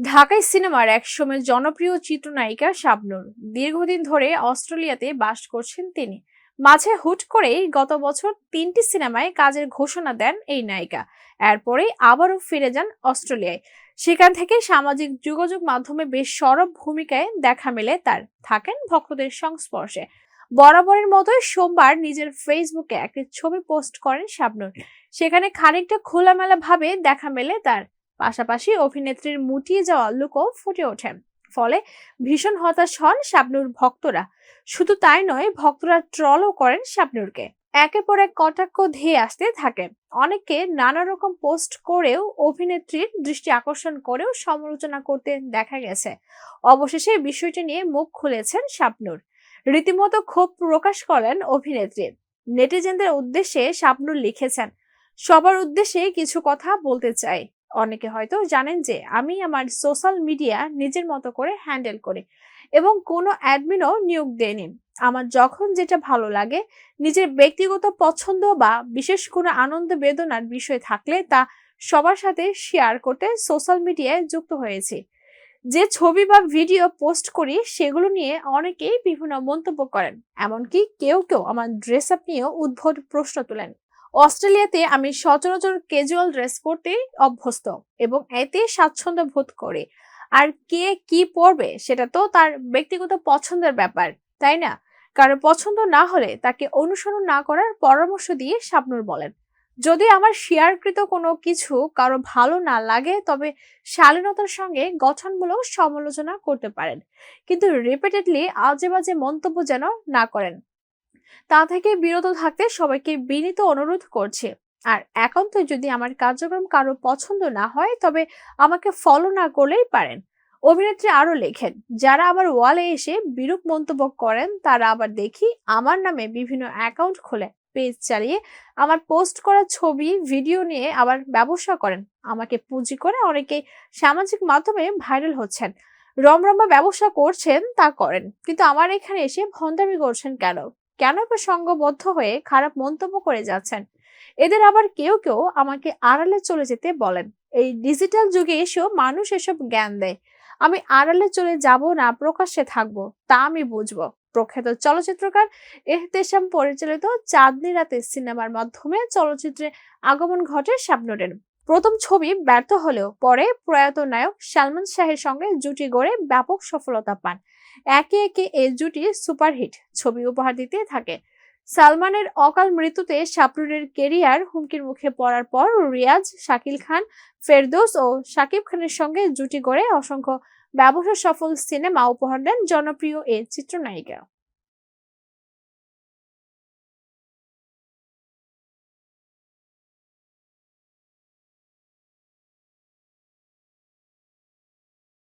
ঢাকাই সিনেমার একসময় জনপ্রিয় চিত্রনায়িকা শাবনূর। দীর্ঘদিন ধরে অস্ট্রেলিয়াতে বাস করছেন তিনি। মাঝে হুট করেই গত বছর তিনটি সিনেমায় কাজের ঘোষণা দেন এই নায়িকা। এরপরেই আবারও ফিরে যান অস্ট্রেলিয়ায়। সেখান থেকে সামাজিক যোগাযোগ মাধ্যমে বেশ সরব ভূমিকায় দেখা মেলে তার। থাকেন ভক্তদের সংস্পর্শে। বরাবরের মতোই সোমবার নিজের ফেসবুকে একটি ছবি পোস্ট করেন শাবনূর। সেখানে খানিকটা খোলামেলা ভাবে দেখা মেলে তার। পাশাপাশি অভিনেত্রীর মুটিয়ে যাওয়া লুকও ফুটে ওঠে। ফলে ভীষণ হতাশ হন শাবনুর ভক্তরা। শুধু তাই নয়, ভক্তরা ট্রলও করেন শাবনুরকে। একে পর এক কটাক্ষ ধেয়ে আসতে থাকে। অনেকে নানা রকম পোস্ট করেও অভিনেত্রীর দৃষ্টি আকর্ষণ করেও সমালোচনা করতে দেখা গেছে। অবশেষে বিষয়টি নিয়ে মুখ খুলেছেন শাবনুর। রীতিমতো ক্ষোভ প্রকাশ করেন অভিনেত্রী। নেটিজেনদের উদ্দেশ্যে শাবনুর লিখেছেন, সবার উদ্দেশ্যে কিছু কথা বলতে চাই। অনেকে হয়তো জানেন যে আমি আমার সোশ্যাল মিডিয়া নিজের মতো করে হ্যান্ডেল করি এবং কোনো অ্যাডমিনও নিয়োগ দেয়নি। আমার যখন যেটা ভালো লাগে, নিজের ব্যক্তিগত পছন্দ বা বিশেষ কোনো আনন্দ বেদনার বিষয় থাকলে তা সবার সাথে শেয়ার করতে সোশ্যাল মিডিয়ায় যুক্ত হয়েছি। যে ছবি বা ভিডিও পোস্ট করি সেগুলো নিয়ে অনেকেই বিভিন্ন মন্তব্য করেন, এমনকি কেউ কেউ আমার ড্রেস আপ নিয়েও উদ্ভট প্রশ্ন তোলেন। অস্ট্রেলিয়াতে আমি সচরাচর ক্যাজুয়াল ড্রেস পরতেই অভ্যস্ত এবং এতে স্বাচ্ছন্দ্য বোধ করি। আর কে কি পরবে সেটা তো তার ব্যক্তিগত পছন্দের ব্যাপার, তাই না? কারও পছন্দ না হলে তাকে অনুসরণ না করার পরামর্শ দিয়ে শাবনুর বলেন, যদি আমার শেয়ারকৃত কোনো কিছু কারও ভালো না লাগে, তবে শালীনতার সঙ্গে গঠনমূলক সমালোচনা করতে পারেন। কিন্তু রিপিটেডলি আজে বাজে মন্তব্য যেন না করেন। তা থেকে বিরত থাকতে সবাইকে বিনীত অনুরোধ করছে। আর একান্ত যদি আমার কার্যক্রম কারও পছন্দ না হয়, তবে আমাকে ফলো না করলেই পারেন। অভিনেত্রী আরও লেখেন, যারা আমার ওয়ালে এসে বিরূপ মন্তব্য করেন, তারা আবার দেখি আমার নামে বিভিন্ন অ্যাকাউন্ট খোলে, পেজ চালিয়ে আমার পোস্ট করা ছবি, ভিডিও নিয়ে আবার ব্যবসা করেন। আমাকে পুঁজি করে অনেকে সামাজিক মাধ্যমে ভাইরাল হচ্ছেন। রমরমা ব্যবসা করছেন, তা করেন। কিন্তু আমার এখানে এসে ভন্ডামি করছেন কেন? কেন বা সঙ্গবদ্ধ হয়ে খারাপ মন্তব্য করে যাচ্ছেন? এদের আবার কেউ কেউ আমাকে আড়ালে চলে যেতে বলেন। এই ডিজিটাল যুগে এসেও মানুষ এসব জ্ঞান দেয়। আমি আড়ালে চলে যাব না, প্রকাশ্যে থাকব, তা আমি বুঝব। প্রখ্যাত চলচ্চিত্রকার এহতেশাম পরিচালিত চাঁদনি রাতে সিনেমার মাধ্যমে চলচ্চিত্রে আগমন ঘটে শাবনুরের। প্রথম ছবি ব্যর্থ হলেও পরে প্রয়াত নায়ক সালমান শাহের সঙ্গে জুটি গড়ে ব্যাপক সফলতা পান। একে একে এই জুটি সুপারহিট ছবি উপহার দিতে থাকে। সালমানের অকাল মৃত্যুতে শাপরুরের কেরিয়ার হুমকির মুখে পড়ার পর রিয়াজ, শাকিল খান, ফেরদৌস ও শাকিব খানের সঙ্গে জুটি গড়ে অসংখ্য ব্যবসা সফল সিনেমা উপহার দেন জনপ্রিয় এ চিত্রনায়িকা।